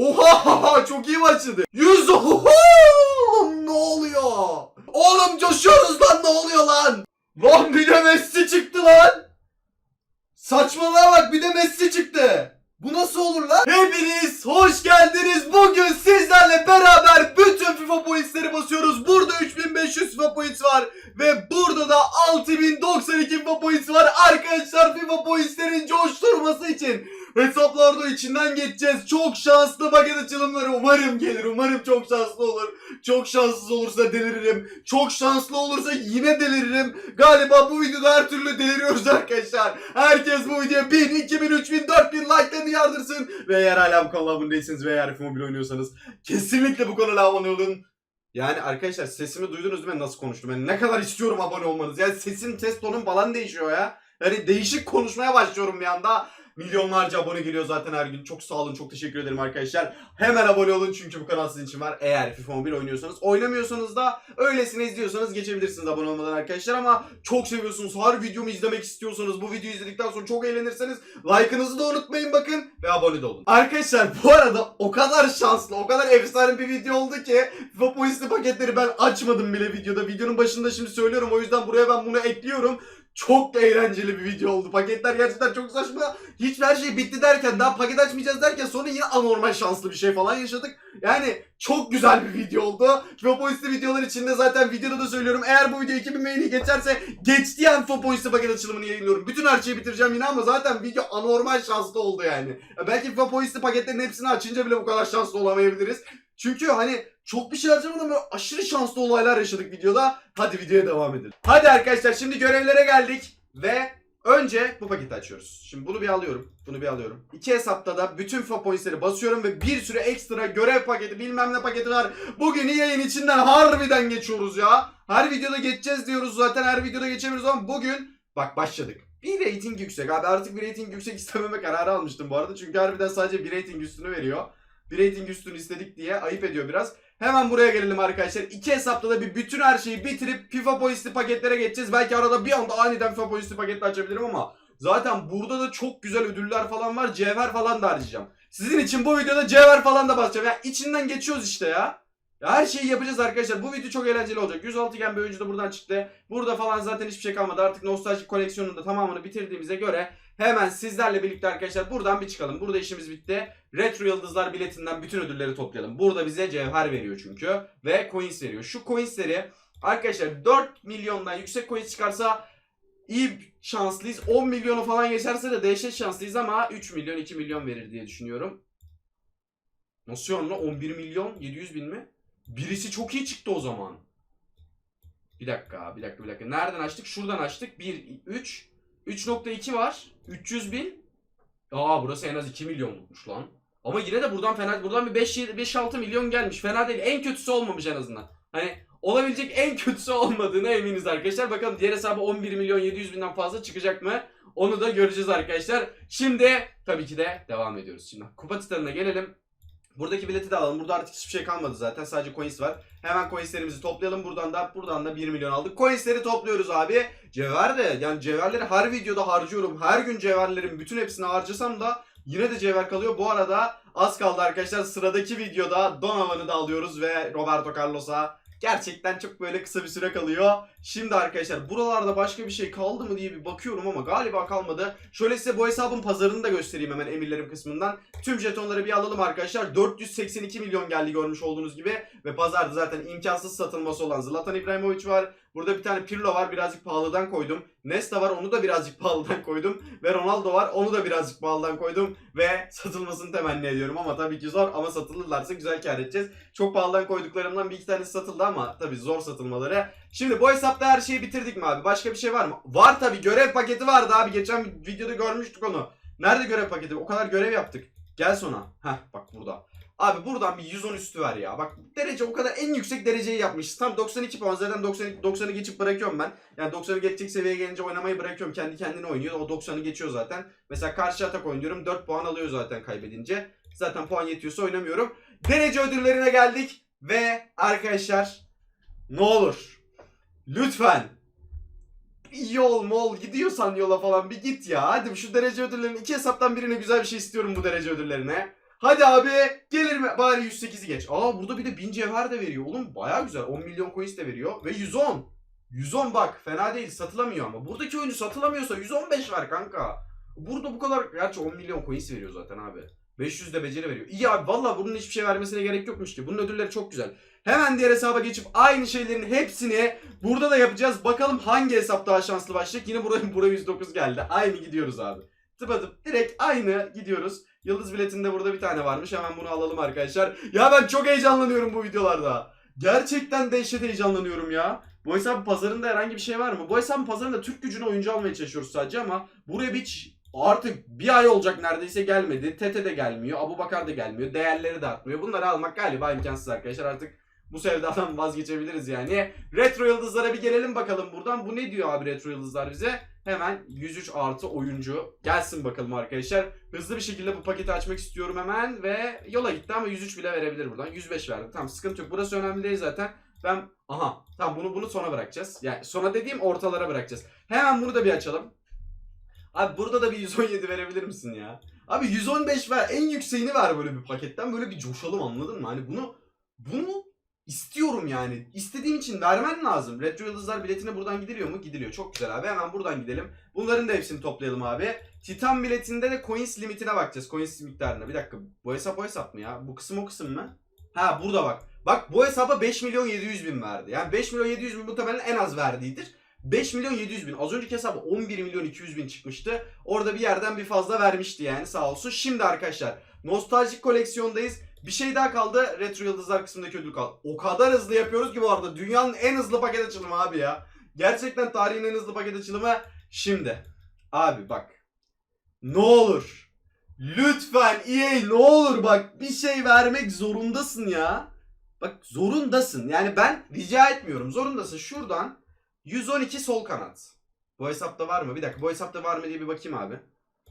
Oha çok iyi başladı. 100 Oho! ne oluyor? Oğlum coşuyoruz lan ne oluyor lan? Lan bir de Messi çıktı lan. Saçmalığa bak bir de Messi çıktı. Bu nasıl olur lan? Hepiniz hoş geldiniz. Bugün sizlerle beraber bütün FIFA pointsleri basıyoruz. Burada 3500 FIFA points var. Ve burada da 6092 FIFA points var. Arkadaşlar FIFA pointslerin coşturması için hesaplarda içinden geçeceğiz. Çok şanslı paket açılımları umarım gelir. Umarım çok şanslı olur. Çok şanssız olursa deliririm. Çok şanslı olursa yine deliririm. Galiba bu videoda her türlü deliriyoruz arkadaşlar. Herkes bu videoya 1000, 2000, 3000, 4000 like'larını yardırsın. Ve eğer hala bu kanala abone değilseniz ve eğer Mobil oynuyorsanız kesinlikle bu kanala abone olun. Yani arkadaşlar sesimi duydunuz değil mi nasıl konuştum? Ben ne kadar istiyorum abone olmanızı. Yani sesim, ses tonum falan değişiyor ya. Yani değişik konuşmaya başlıyorum bir anda. Milyonlarca abone geliyor zaten her gün. Çok sağ olun, çok teşekkür ederim arkadaşlar. Hemen abone olun çünkü bu kanal sizin için var. Eğer FIFA Mobile oynuyorsanız, oynamıyorsanız da öylesine izliyorsanız geçebilirsiniz abone olmadan arkadaşlar. Ama çok seviyorsunuz, her videomu izlemek istiyorsanız, bu videoyu izledikten sonra çok eğlenirseniz like'ınızı da unutmayın bakın ve abone de olun. Arkadaşlar bu arada o kadar şanslı, o kadar efsane bir video oldu ki FIFA Points'li paketleri ben açmadım bile videoda. Videonun başında şimdi söylüyorum o yüzden buraya ben bunu ekliyorum. Çok da eğlenceli bir video oldu. Paketler gerçekten çok saçma. Hiç her şey bitti derken daha paket açmayacağız derken sonra yine anormal şanslı bir şey falan yaşadık. Yani çok güzel bir video oldu. Fopoist'i videolar içinde zaten videoda da söylüyorum. Eğer bu video 2000 beğeni geçerse geçtiği an Fopoist'i paket açılımını yayınlıyorum. Bütün her şeyi bitireceğim yine ama zaten video anormal şanslı oldu yani. Ya Belki Fopoist'i paketlerin hepsini açınca bile bu kadar şanslı olamayabiliriz. Çünkü hani çok bir şey harcamadan böyle aşırı şanslı olaylar yaşadık videoda. Hadi videoya devam edelim. Hadi arkadaşlar şimdi görevlere geldik ve önce bu paketi açıyoruz. Şimdi bunu bir alıyorum. Bunu bir alıyorum. İki hesapta da bütün fa pointsleri basıyorum ve bir sürü ekstra görev paketi bilmem ne paketi var. Bugün yayın içinden harbiden geçiyoruz ya. Her videoda geçeceğiz diyoruz zaten her videoda geçemiyoruz ama bugün bak başladık. Bir rating yüksek abi artık bir rating yüksek istememe kararı almıştım bu arada. Çünkü harbiden sadece bir rating üstünü veriyor. Bir rating üstünü istedik diye ayıp ediyor biraz. Hemen buraya gelelim arkadaşlar. İki hesapta da bir bütün her şeyi bitirip FIFA Points'li paketlere geçeceğiz. Belki arada bir anda aniden FIFA Points'li paketli açabilirim ama zaten burada da çok güzel ödüller falan var. Cevher falan da harcayacağım. Sizin için bu videoda cevher falan da basacağım. Ya içinden geçiyoruz işte ya. Ya her şeyi yapacağız arkadaşlar. Bu video çok eğlenceli olacak. 106 gen bir oyuncu da buradan çıktı. Burada falan zaten hiçbir şey kalmadı. Artık nostaljik koleksiyonun da tamamını bitirdiğimize göre hemen sizlerle birlikte arkadaşlar buradan bir çıkalım. Burada işimiz bitti. Retro Yıldızlar biletinden bütün ödülleri toplayalım. Burada bize cevher veriyor çünkü. Ve coins veriyor. Şu coinsleri arkadaşlar 4 milyondan yüksek coins çıkarsa iyi şanslıyız. 10 milyonu falan geçerse de dehşet şanslıyız ama 3 milyon 2 milyon verir diye düşünüyorum. Nasıl yani lan? 11 milyon 700 bin mi? Birisi çok iyi çıktı o zaman. Bir dakika, bir dakika, bir dakika. Nereden açtık? Şuradan açtık. 1, 3, 3.2 var. 300 bin. Aa burası en az 2 milyonlukmuş lan. Ama yine de buradan fena buradan bir 5 5-6 milyon gelmiş. Fena değil. En kötüsü olmamış en azından. Hani olabilecek en kötüsü olmadığına eminiz arkadaşlar. Bakalım diğer hesabı 11 milyon 700 binden fazla çıkacak mı? Onu da göreceğiz arkadaşlar. Şimdi tabii ki de devam ediyoruz. Şimdi kupa titanına gelelim. Buradaki bileti de alalım. Burada artık hiçbir şey kalmadı zaten. Sadece coins var. Hemen coinslerimizi toplayalım. Buradan da buradan da 1 milyon aldık. Coinsleri topluyoruz abi. Cevher de yani cevherleri her videoda harcıyorum. Her gün cevherlerin bütün hepsini harcasam da yine de cevher kalıyor. Bu arada az kaldı arkadaşlar. Sıradaki videoda Donovan'ı da alıyoruz ve Roberto Carlos'a Gerçekten çok böyle kısa bir süre kalıyor. Şimdi arkadaşlar buralarda başka bir şey kaldı mı diye bir bakıyorum ama galiba kalmadı. Şöyle size bu hesabın pazarını da göstereyim hemen emirlerim kısmından. Tüm jetonları bir alalım arkadaşlar. 482 milyon geldi görmüş olduğunuz gibi. Ve pazarda zaten imkansız satılması olan Zlatan İbrahimovic var. Burada bir tane Pirlo var birazcık pahalıdan koydum. Nesta var onu da birazcık pahalıdan koydum. Ve Ronaldo var onu da birazcık pahalıdan koydum. Ve satılmasını temenni ediyorum ama tabii ki zor ama satılırlarsa güzel kar edeceğiz. Çok pahalıdan koyduklarımdan bir iki tanesi satıldı ama tabii zor satılmaları. Şimdi bu hesapta her şeyi bitirdik mi abi? Başka bir şey var mı? Var tabii görev paketi vardı abi. Geçen videoda görmüştük onu. Nerede görev paketi? O kadar görev yaptık. Gel sonra. Heh bak burada. Abi buradan bir 110 üstü ver ya. Bak derece o kadar en yüksek dereceyi yapmışız. Tam 92 puan zaten 90 90'ı geçip bırakıyorum ben. Yani 90'ı geçecek seviyeye gelince oynamayı bırakıyorum. Kendi kendine oynuyor. O 90'ı geçiyor zaten. Mesela karşı atak oynuyorum. 4 puan alıyor zaten kaybedince. Zaten puan yetiyorsa oynamıyorum. Derece ödüllerine geldik. Ve arkadaşlar ne olur lütfen yol mol gidiyorsan yola falan bir git ya. Hadi şu derece ödüllerinin iki hesaptan birine güzel bir şey istiyorum bu derece ödüllerine. Hadi abi gelir mi? Bari 108'i geç. Aa burada bir de 1000 cevher de veriyor. Oğlum baya güzel. 10 milyon coins de veriyor. Ve 110. 110 bak fena değil satılamıyor ama. Buradaki oyuncu satılamıyorsa 115 ver kanka. Burada bu kadar gerçi 10 milyon coins veriyor zaten abi. 500 de beceri veriyor. İyi abi valla bunun hiçbir şey vermesine gerek yokmuş ki. Bunun ödülleri çok güzel. Hemen diğer hesaba geçip aynı şeylerin hepsini burada da yapacağız. Bakalım hangi hesap daha şanslı başlayacak. Yine buraya, buraya 109 geldi. Aynı gidiyoruz abi. Tıpatıp direkt aynı gidiyoruz. Yıldız biletinde burada bir tane varmış. Hemen bunu alalım arkadaşlar. Ya ben çok heyecanlanıyorum bu videolarda. Gerçekten dehşet heyecanlanıyorum ya. Bu hesabın pazarında herhangi bir şey var mı? Bu hesabın pazarında Türk gücünü oyuncu almaya çalışıyoruz sadece ama buraya hiç artık bir ay olacak neredeyse gelmedi. Tete de gelmiyor. Abu Bakar da gelmiyor. Değerleri de artmıyor. Bunları almak galiba imkansız arkadaşlar. Artık bu sevdadan vazgeçebiliriz yani. Retro yıldızlara bir gelelim bakalım buradan. Bu ne diyor abi retro yıldızlar bize? Hemen 103 artı oyuncu. Gelsin bakalım arkadaşlar. Hızlı bir şekilde bu paketi açmak istiyorum hemen. Ve yola gitti ama 103 bile verebilir buradan. 105 verdi. Tamam sıkıntı yok. Burası önemli değil zaten. Ben aha tamam bunu bunu sona bırakacağız. Yani sona dediğim ortalara bırakacağız. Hemen bunu da bir açalım. Abi burada da bir 117 verebilir misin ya? Abi 115 ver. En yükseğini ver böyle bir paketten. Böyle bir coşalım anladın mı? Hani bunu bunu istiyorum yani. İstediğim için vermen lazım. Retro Yıldızlar biletine buradan gidiliyor mu? Gidiliyor. Çok güzel abi. Hemen buradan gidelim. Bunların da hepsini toplayalım abi. Titan biletinde de coins limitine bakacağız. Coins miktarına. Bir dakika. Bu hesap o hesap mı ya? Bu kısım o kısım mı? Ha burada bak. Bak bu hesaba 5 milyon 700 bin verdi. Yani 5 milyon 700 bin muhtemelen en az verdiğidir. 5 milyon 700 bin. Az önceki hesaba 11 milyon 200 bin çıkmıştı. Orada bir yerden bir fazla vermişti yani sağ olsun. Şimdi arkadaşlar nostaljik koleksiyondayız. Bir şey daha kaldı. Retro Yıldızlar kısmındaki ödül kaldı. O kadar hızlı yapıyoruz ki bu arada. Dünyanın en hızlı paket açılımı abi ya. Gerçekten tarihin en hızlı paket açılımı. Şimdi. Abi bak. Ne olur. Lütfen EA ne olur bak bir şey vermek zorundasın ya. Bak zorundasın. Yani ben rica etmiyorum. Zorundasın. Şuradan 112 sol kanat. Bu hesapta var mı? Bir dakika bu hesapta var mı diye bir bakayım abi.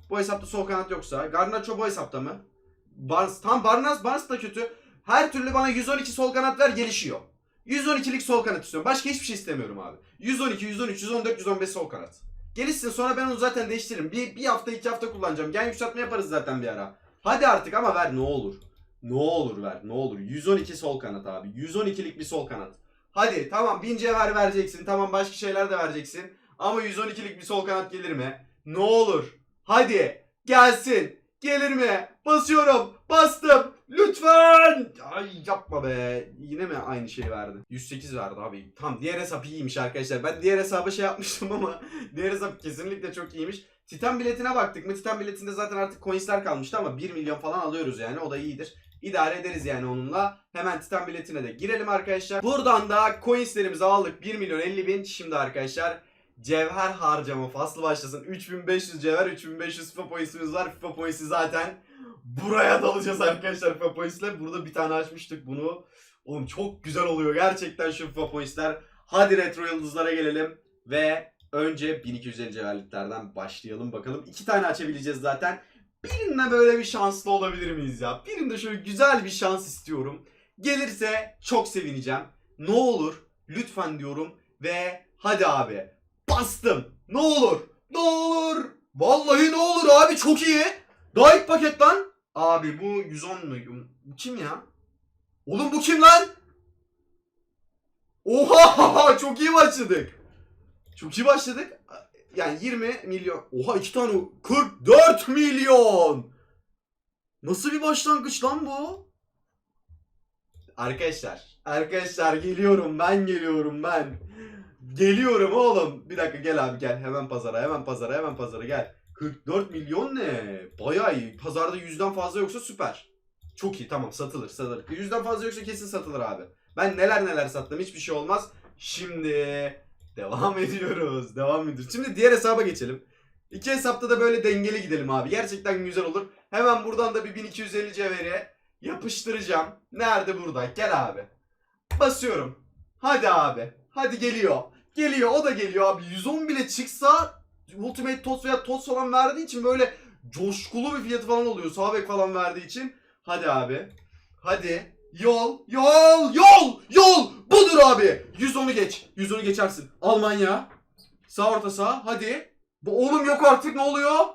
Bu hesapta sol kanat yoksa. Garnacho bu hesapta mı? Barnes, tam Barnes, Barnes da kötü. Her türlü bana 112 sol kanat ver gelişiyor. 112'lik sol kanat istiyorum. Başka hiçbir şey istemiyorum abi. 112, 113, 114, 115 sol kanat. Gelişsin sonra ben onu zaten değiştiririm. Bir, bir hafta iki hafta kullanacağım. Gen yükseltme yaparız zaten bir ara. Hadi artık ama ver ne olur. Ne olur ver ne olur. 112 sol kanat abi. 112'lik bir sol kanat. Hadi tamam 1000 cevher vereceksin. Tamam başka şeyler de vereceksin. Ama 112'lik bir sol kanat gelir mi? Ne olur. Hadi gelsin. Gelir mi? Basıyorum. Bastım. Lütfen. Ay yapma be. Yine mi aynı şeyi verdi? 108 verdi abi. Tam diğer hesap iyiymiş arkadaşlar. Ben diğer hesaba şey yapmıştım ama diğer hesap kesinlikle çok iyiymiş. Titan biletine baktık mı? Titan biletinde zaten artık coinsler kalmıştı ama 1 milyon falan alıyoruz yani. O da iyidir. İdare ederiz yani onunla. Hemen Titan biletine de girelim arkadaşlar. Buradan da coinslerimizi aldık. 1 milyon 50 bin. Şimdi arkadaşlar cevher harcama faslı başlasın. 3500 cevher, 3500 FIFA pointsimiz var. FIFA pointsi zaten buraya dalacağız arkadaşlar FIFA points'le. Burada bir tane açmıştık bunu. Oğlum çok güzel oluyor gerçekten şu FIFA points'ler. Hadi retro yıldızlara gelelim ve önce 1250 cevherliklerden başlayalım bakalım. İki tane açabileceğiz zaten. Birinde böyle bir şanslı olabilir miyiz ya? Birinde şöyle güzel bir şans istiyorum. Gelirse çok sevineceğim. Ne olur lütfen diyorum ve hadi abi bastım. Ne olur ne olur. Vallahi ne olur abi çok iyi. Daha ilk paket lan. Abi bu 110 mu? Bu kim ya? Oğlum bu kim lan? Oha çok iyi başladık. Çok iyi başladık. Yani 20 milyon. Oha iki tane 44 milyon. Nasıl bir başlangıç lan bu? Arkadaşlar, arkadaşlar geliyorum ben geliyorum ben. Geliyorum oğlum. Bir dakika gel abi gel. Hemen pazara, hemen pazara, hemen pazara gel. 44 milyon ne? Bayağı iyi. Pazarda yüzden fazla yoksa süper. Çok iyi tamam satılır satılır. Yüzden fazla yoksa kesin satılır abi. Ben neler neler sattım hiçbir şey olmaz. Şimdi devam ediyoruz. Devam ediyoruz. Şimdi diğer hesaba geçelim. İki hesapta da böyle dengeli gidelim abi. Gerçekten güzel olur. Hemen buradan da bir 1250 cevheri yapıştıracağım. Nerede burada? Gel abi. Basıyorum. Hadi abi. Hadi geliyor. Geliyor o da geliyor abi. 110 bile çıksa Ultimate Tots veya Tots falan verdiği için böyle coşkulu bir fiyatı falan oluyor. Sağ bek falan verdiği için. Hadi abi. Hadi. Yol. Yol. Yol. Yol. Budur abi. 110'u geç. 110'u geçersin. Almanya. Sağ orta sağ. Hadi. Bu oğlum yok artık ne oluyor?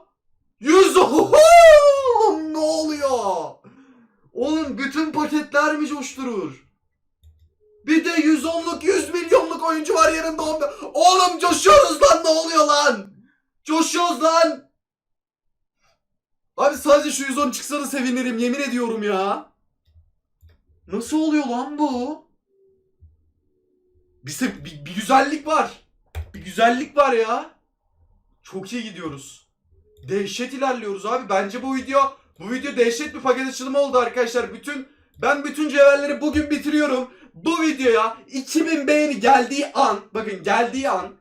100. Oğlum ne oluyor? Oğlum bütün paketler mi coşturur? Bir de 110'luk 100 milyonluk oyuncu var yanında. Oğlum coşuyoruz lan ne oluyor lan? Coşuyoruz lan. Abi sadece şu 110 çıksa da sevinirim yemin ediyorum ya. Nasıl oluyor lan bu? Bir, bir, bir güzellik var. Bir güzellik var ya. Çok iyi gidiyoruz. Dehşet ilerliyoruz abi. Bence bu video bu video dehşet bir paket açılımı oldu arkadaşlar. Bütün ben bütün cevherleri bugün bitiriyorum. Bu videoya 2000 beğeni geldiği an, bakın geldiği an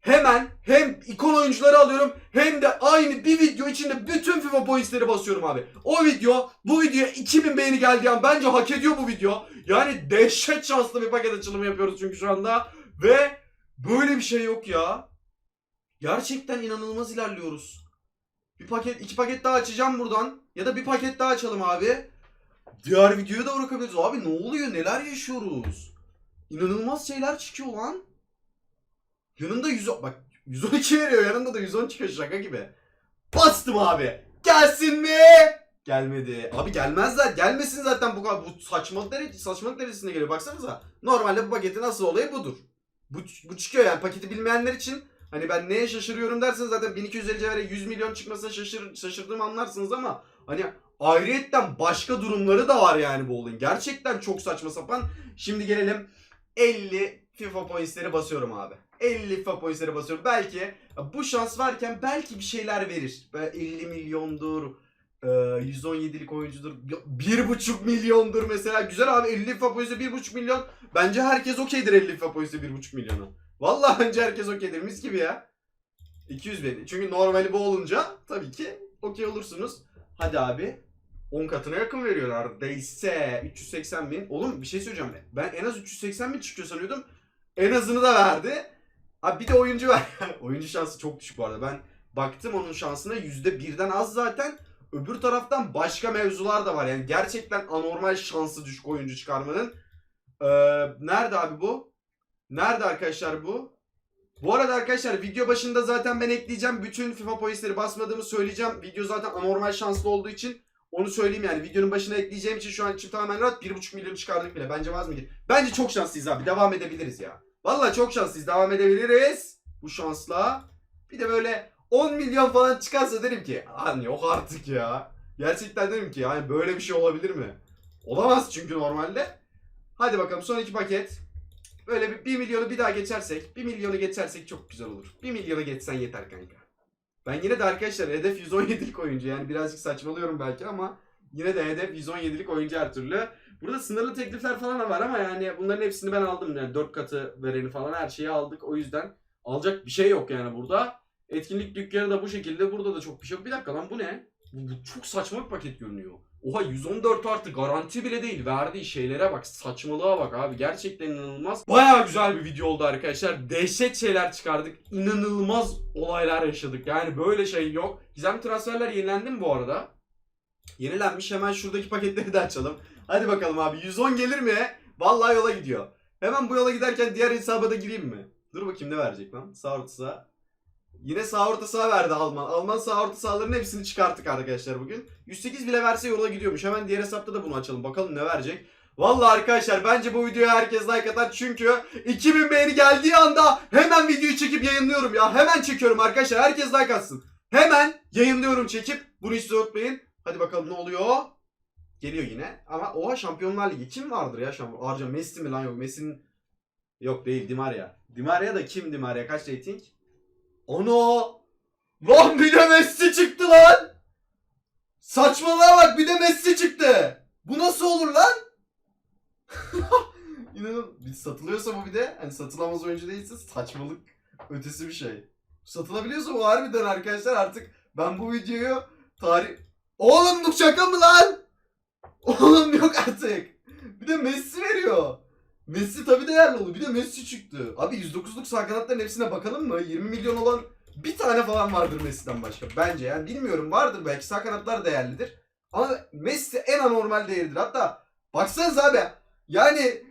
hemen hem ikon oyuncuları alıyorum hem de aynı bir video içinde bütün FIFA pointsleri basıyorum abi. O video bu videoya 2000 beğeni geldiği an bence hak ediyor bu video. Yani dehşet şanslı bir paket açılımı yapıyoruz çünkü şu anda ve böyle bir şey yok ya. Gerçekten inanılmaz ilerliyoruz. Bir paket, iki paket daha açacağım buradan. Ya da bir paket daha açalım abi. Diğer videoya da bırakabiliriz. Abi ne oluyor? Neler yaşıyoruz? İnanılmaz şeyler çıkıyor lan. Yanında 100 bak 112 veriyor. Yanında da 110 çıkıyor şaka gibi. Bastım abi. Gelsin mi? Gelmedi. Abi gelmezler. Gelmesin zaten bu kadar. Bu saçmalık, derece, saçmalık derecesinde geliyor. Baksanıza. Normalde bu paketin asıl olayı budur. Bu, bu çıkıyor yani. Paketi bilmeyenler için Hani ben neye şaşırıyorum derseniz zaten 1250 cevhere 100 milyon çıkmasına şaşır, şaşırdığımı anlarsınız ama hani ayrıyetten başka durumları da var yani bu olayın. Gerçekten çok saçma sapan. Şimdi gelelim 50 FIFA points'leri basıyorum abi. 50 FIFA points'leri basıyorum. Belki bu şans varken belki bir şeyler verir. Böyle 50 milyondur. e, 117'lik oyuncudur. 1,5 milyondur mesela. Güzel abi 50 FIFA points'e 1,5 milyon. Bence herkes okeydir 50 FIFA points'e 1,5 milyonu. Vallahi bence herkes okeydir. Mis gibi ya. 200 bin. Çünkü normali bu olunca tabii ki okey olursunuz. Hadi abi. 10 katına yakın veriyor neredeyse. 380 bin. Oğlum bir şey söyleyeceğim. Ben en az 380 bin çıkıyor sanıyordum. En azını da verdi. Abi bir de oyuncu var. oyuncu şansı çok düşük bu arada. Ben baktım onun şansına %1'den az zaten. Öbür taraftan başka mevzular da var. Yani gerçekten anormal şansı düşük oyuncu çıkarmanın. Ee, nerede abi bu? Nerede arkadaşlar bu? Bu arada arkadaşlar video başında zaten ben ekleyeceğim. Bütün FIFA pointsleri basmadığımı söyleyeceğim. Video zaten anormal şanslı olduğu için onu söyleyeyim yani. Videonun başına ekleyeceğim için şu an için tamamen rahat. 1.5 milyon çıkardık bile. Bence vaz mı? Bence çok şanslıyız abi. Devam edebiliriz ya. Vallahi çok şanslıyız. Devam edebiliriz. Bu şansla. Bir de böyle 10 milyon falan çıkarsa derim ki lan yok artık ya. Gerçekten derim ki yani böyle bir şey olabilir mi? Olamaz çünkü normalde. Hadi bakalım son iki paket. Böyle bir 1 milyonu bir daha geçersek, 1 milyonu geçersek çok güzel olur. 1 milyonu geçsen yeter kanka. Ben yine de arkadaşlar hedef 117'lik oyuncu yani birazcık saçmalıyorum belki ama yine de hedef 117'lik oyuncu her türlü. Burada sınırlı teklifler falan da var ama yani bunların hepsini ben aldım yani 4 katı vereni falan her şeyi aldık o yüzden alacak bir şey yok yani burada. Etkinlik dükkanı da bu şekilde burada da çok bir şey yok. Bir dakika lan bu ne? Bu, bu çok saçma bir paket görünüyor. Oha 114 artı garanti bile değil. Verdiği şeylere bak. Saçmalığa bak abi. Gerçekten inanılmaz. Baya güzel bir video oldu arkadaşlar. Dehşet şeyler çıkardık. İnanılmaz olaylar yaşadık. Yani böyle şey yok. Gizem transferler yenilendi mi bu arada? Yenilenmiş. Hemen şuradaki paketleri de açalım. Hadi bakalım abi. 110 gelir mi? Vallahi yola gidiyor. Hemen bu yola giderken diğer hesaba da gireyim mi? Dur bakayım ne verecek lan? Sağ orta sağ. Yine sağ orta sağ verdi Alman. Alman sağ orta sahaların hepsini çıkarttık arkadaşlar bugün. 108 bile verse yola gidiyormuş. Hemen diğer hesapta da bunu açalım. Bakalım ne verecek. Vallahi arkadaşlar bence bu videoya herkes like atar. Çünkü 2000 beğeni geldiği anda hemen videoyu çekip yayınlıyorum ya. Hemen çekiyorum arkadaşlar. Herkes like atsın. Hemen yayınlıyorum çekip. Bunu hiç unutmayın. Hadi bakalım ne oluyor. Geliyor yine. Ama oha Şampiyonlar Ligi kim vardır ya şampiyon? Harca Messi mi lan yok? Messi'nin Yok değil Di Maria. Di Maria da kim Di Maria? Kaç rating? Ana! Lan bir de Messi çıktı lan! Saçmalığa bak bir de Messi çıktı. Bu nasıl olur lan? İnanın bir satılıyorsa bu bir de hani satılamaz oyuncu değilse saçmalık ötesi bir şey. Satılabiliyorsa bu harbiden arkadaşlar artık ben bu videoyu tarih... Oğlum bu şaka mı lan? Oğlum yok artık. Bir de Messi veriyor. Messi tabii değerli oldu. Bir de Messi çıktı. Abi 109'luk sağ kanatların hepsine bakalım mı? 20 milyon olan bir tane falan vardır Messi'den başka. Bence yani bilmiyorum vardır belki sağ kanatlar değerlidir. Ama Messi en anormal değerlidir. Hatta baksanız abi yani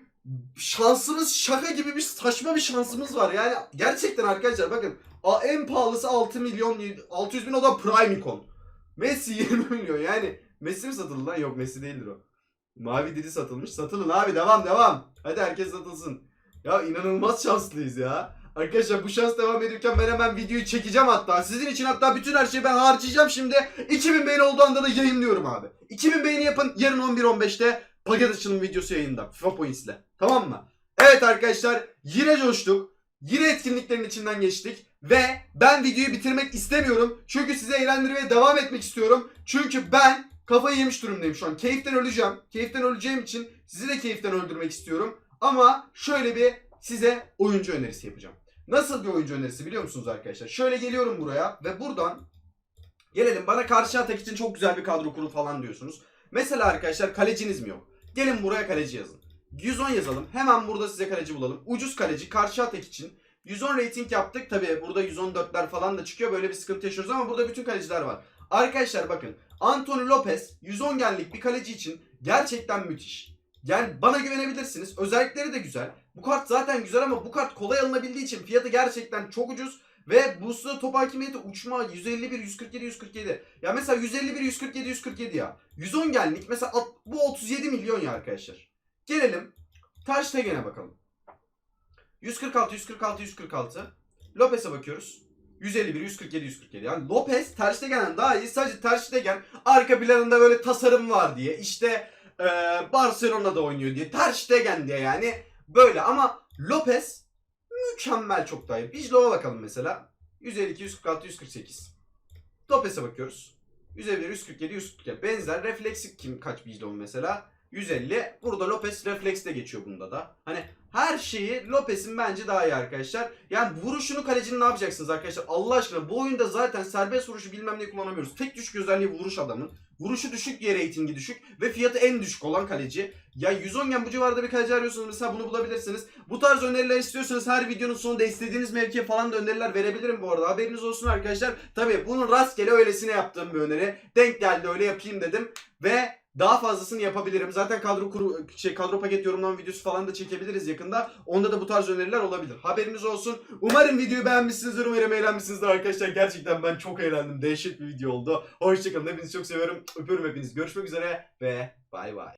şansımız şaka gibi bir saçma bir şansımız var. Yani gerçekten arkadaşlar bakın en pahalısı 6 milyon 600 bin o da Prime Icon. Messi 20 milyon yani Messi mi satıldı lan? Yok Messi değildir o. Mavi dili satılmış. Satılın abi devam devam. Hadi herkes satılsın. Ya inanılmaz şanslıyız ya. Arkadaşlar bu şans devam ediyorken ben hemen videoyu çekeceğim hatta. Sizin için hatta bütün her şeyi ben harcayacağım şimdi. 2000 beğeni olduğu anda da yayınlıyorum abi. 2000 beğeni yapın. Yarın 11.15'te paket açılım videosu yayında. FIFA Points ile. Tamam mı? Evet arkadaşlar yine coştuk. Yine etkinliklerin içinden geçtik. Ve ben videoyu bitirmek istemiyorum. Çünkü size eğlendirmeye devam etmek istiyorum. Çünkü ben kafayı yemiş durumdayım şu an. Keyiften öleceğim. Keyiften öleceğim için sizi de keyiften öldürmek istiyorum. Ama şöyle bir size oyuncu önerisi yapacağım. Nasıl bir oyuncu önerisi biliyor musunuz arkadaşlar? Şöyle geliyorum buraya ve buradan gelelim bana karşı atak için çok güzel bir kadro kurun falan diyorsunuz. Mesela arkadaşlar kaleciniz mi yok? Gelin buraya kaleci yazın. 110 yazalım. Hemen burada size kaleci bulalım. Ucuz kaleci karşı atak için 110 rating yaptık. Tabi burada 114'ler falan da çıkıyor. Böyle bir sıkıntı yaşıyoruz ama burada bütün kaleciler var. Arkadaşlar bakın. Anthony Lopez 110 genlik bir kaleci için gerçekten müthiş. Yani bana güvenebilirsiniz. Özellikleri de güzel. Bu kart zaten güzel ama bu kart kolay alınabildiği için fiyatı gerçekten çok ucuz. Ve boost'ta top hakimiyeti uçma 151, 147, 147. Ya mesela 151, 147, 147 ya. 110 genlik mesela bu 37 milyon ya arkadaşlar. Gelelim Ter Stegen'e bakalım. 146, 146, 146. Lopez'e bakıyoruz. 151, 147, 147. Yani Lopez Ter Stegen'den daha iyi. Sadece Ter Stegen arka planında böyle tasarım var diye. İşte e, Barcelona'da oynuyor diye. Ter Stegen diye yani. Böyle ama Lopez mükemmel çok daha iyi. Bijlov'a bakalım mesela. 152, 146, 148. Lopez'e bakıyoruz. 151, 147, 147. Benzer. Refleksi kim kaç Bijlov mesela? 150. Burada Lopez reflekste geçiyor bunda da. Hani her şeyi Lopez'in bence daha iyi arkadaşlar. Yani vuruşunu kalecinin ne yapacaksınız arkadaşlar? Allah aşkına bu oyunda zaten serbest vuruşu bilmem ne kullanamıyoruz. Tek düşük özelliği vuruş adamın. Vuruşu düşük diye reytingi düşük ve fiyatı en düşük olan kaleci. Ya 110 gen bu civarda bir kaleci arıyorsanız mesela bunu bulabilirsiniz. Bu tarz öneriler istiyorsanız her videonun sonunda istediğiniz mevkiye falan da öneriler verebilirim bu arada. Haberiniz olsun arkadaşlar. Tabii bunu rastgele öylesine yaptığım bir öneri. Denk geldi öyle yapayım dedim. Ve daha fazlasını yapabilirim. Zaten kadro kuru, şey kadro paket yorumlama videosu falan da çekebiliriz yakında. Onda da bu tarz öneriler olabilir. Haberiniz olsun. Umarım videoyu beğenmişsinizdir. Umarım eğlenmişsinizdir arkadaşlar. Gerçekten ben çok eğlendim. Dehşet bir video oldu. Hoşçakalın. Hepinizi çok seviyorum. Öpüyorum hepinizi. Görüşmek üzere ve bay bay.